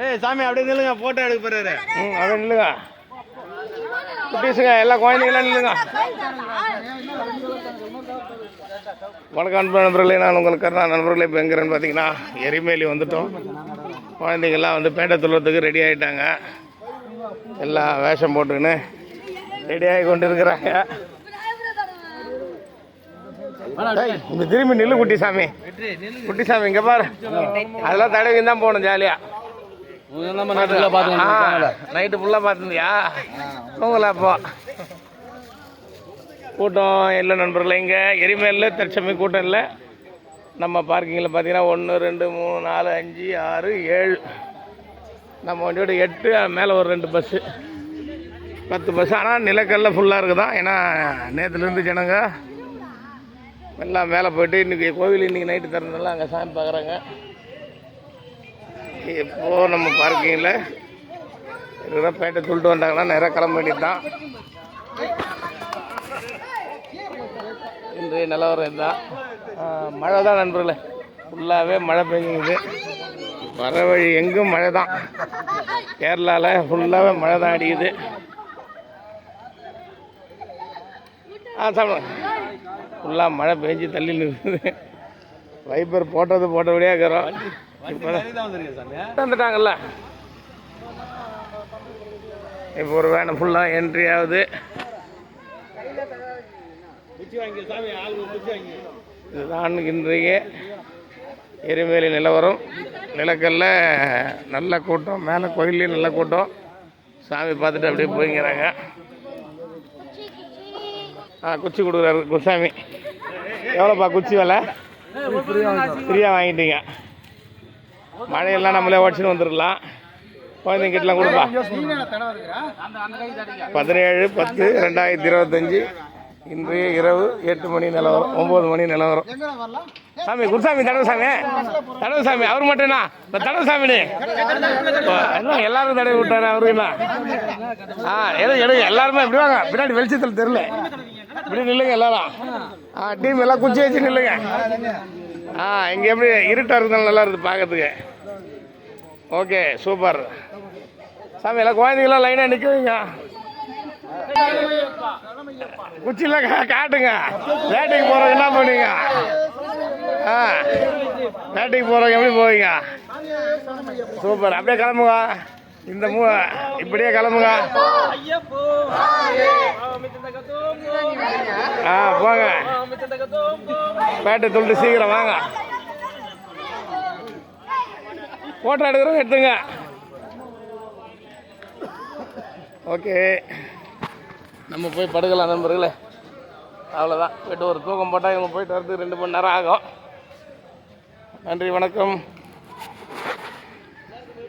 ஏய் சாமி அப்படியே நில்லுங்க போட்டோ எடுக்க போறாரு. ம் அப்படியே நில்லுங்க. குட்டீஸுங்க எல்லா குழந்தைங்களாம் நில்லுங்க. வணக்கம் அன்பு நண்பர்களே. நான் உங்களுக்கு கருணா நண்பர்களே இப்போ எங்கிறேன்னு பார்த்தீங்கன்னா எரிமேலி வந்துட்டோம். குழந்தைங்கள்லாம் வந்து பேட்டை துள்ளுறதுக்கு ரெடி ஆகிட்டாங்க எல்லாம் வேஷம் போட்டுக்கின்னு ரெடி ஆகி கொண்டு இருக்கிறாங்க இங்க திரும்பி நில்லு குட்டி சாமி குட்டி சாமி இங்க பாரு. அதெல்லாம் தடவி தான் போகணும் ஜாலியா நைட்டு ஃபுல்லாக பார்த்துருந்தியா தூங்கல அப்போ. கூட்டம் இல்லை நண்பர்களே இங்கே எரிமேலில் தற்சமயம் கூட்டம் இல்லை. நம்ம பார்க்கிங்கில் பார்த்தீங்கன்னா ஒன்று ரெண்டு மூணு நாலு அஞ்சு ஆறு ஏழு. நம்ம வண்டியோட எட்டு மேலே ஒரு ரெண்டு பஸ்ஸு பத்து பஸ் ஆனால் நிலக்கல்ல ஃபுல்லாக இருக்குதான் ஏன்னா நேற்றுலேருந்து ஜனங்க. எல்லாம் மேலே போயிட்டு இன்றைக்கி கோவில் இன்றைக்கி நைட்டு திறந்தெல்லாம் அங்கே சாமி பார்க்குறாங்க இப்போ நம்ம பார்க்கிங்கில் இருக்கிற பேட்டை துள்ளிட்டு வந்தாங்கன்னா நிறைய கிளம்ப வேண்டியது தான் இன்றைய நிலவரம் இதுதான் மழை தான் நண்பர்களே. ஃபுல்லாகவே மழை பெய்யுது வர வழி எங்கும் மழை தான். கேரளாவில் ஃபுல்லாகவே மழை தான் அடிக்குது. ஆ சாப்பிடுங்க. ஃபுல்லாக மழை பெஞ்சு தள்ளி நிற்குது வைப்பர் போட்டது போட்டபடியாக இருக்கிறோம். வந்துட்டாங்கல்ல? இப்போ ஒரு வேனை ஃபுல்லாக என்ட்ரி ஆகுது. இதுதான் இன்றைய எரிமேலி நிலவரம். நிலக்கல்ல நல்ல கூட்டம் மேலே கோயில்லையும் நல்ல கூட்டம். சாமி பார்த்துட்டு அப்படியே போய்ங்கிறாங்க ஆ குச்சி கொடுக்குறாரு குருசாமி. எவ்வளோப்பா குச்சி விலை? ஃப்ரீயாக வாங்கிட்டீங்க. மழையெல்லாம் நம்மளே உடச்சின்னு வந்துடலாம். குழந்தைங்கிட்டலாம் கொடுப்பா. பதினேழு பத்து ரெண்டாயிரத்தி இருபத்தஞ்சி. இன்றைய இரவு எட்டு மணி நிலவரம் ஒம்பது மணி நிலவரம் சாமி குருசாமி தடவை சாமி தடவை சாமி அவர் மட்டும்னா இந்த தடவை சாமி என்ன எல்லாரும் தடவை விட்டாரு அவருக்கு என்ன ஆ எது எடுங்க எல்லாருமே இப்படி வாங்க. பின்னாடி வெளிச்சத்தில் தெரில இப்படி நில்லுங்க எல்லாரும். ஆ டீம் எல்லாம் குச்சி வச்சு நில்லுங்க. ஆ இங்கே எப்படி இருட்டாக இருந்தாலும் நல்லா இருக்குது பார்க்கறதுக்கு ஓகே சூப்பர். சாமி எல்லாம் குழந்தைங்களாம் லைனாக நிற்க வைங்க கா காட்டுங்க. வேட்டைக்கு போகிறவங்க என்ன பண்ணுவீங்க? ஆ வேட்டைக்கு போகிறவங்க எப்படி போவீங்க? சூப்பர். அப்படியே கிளம்புங்க. இந்த மூ இப்படியே கிளம்புங்க. ஆ போங்க. பேட்டை துண்டு சீக்கிரம் வாங்க. ஃபோட்டோ எடுக்கிறோம் எடுத்துங்க. ஓகே. நம்ம போய் படுக்கலாம் நண்பர்களே. அவ்வளோதான் போயிட்டு ஒரு தூக்கம் போட்டால் இவங்க போயிட்டு வரதுக்கு ரெண்டு மணி நேரம் ஆகும். நன்றி வணக்கம்.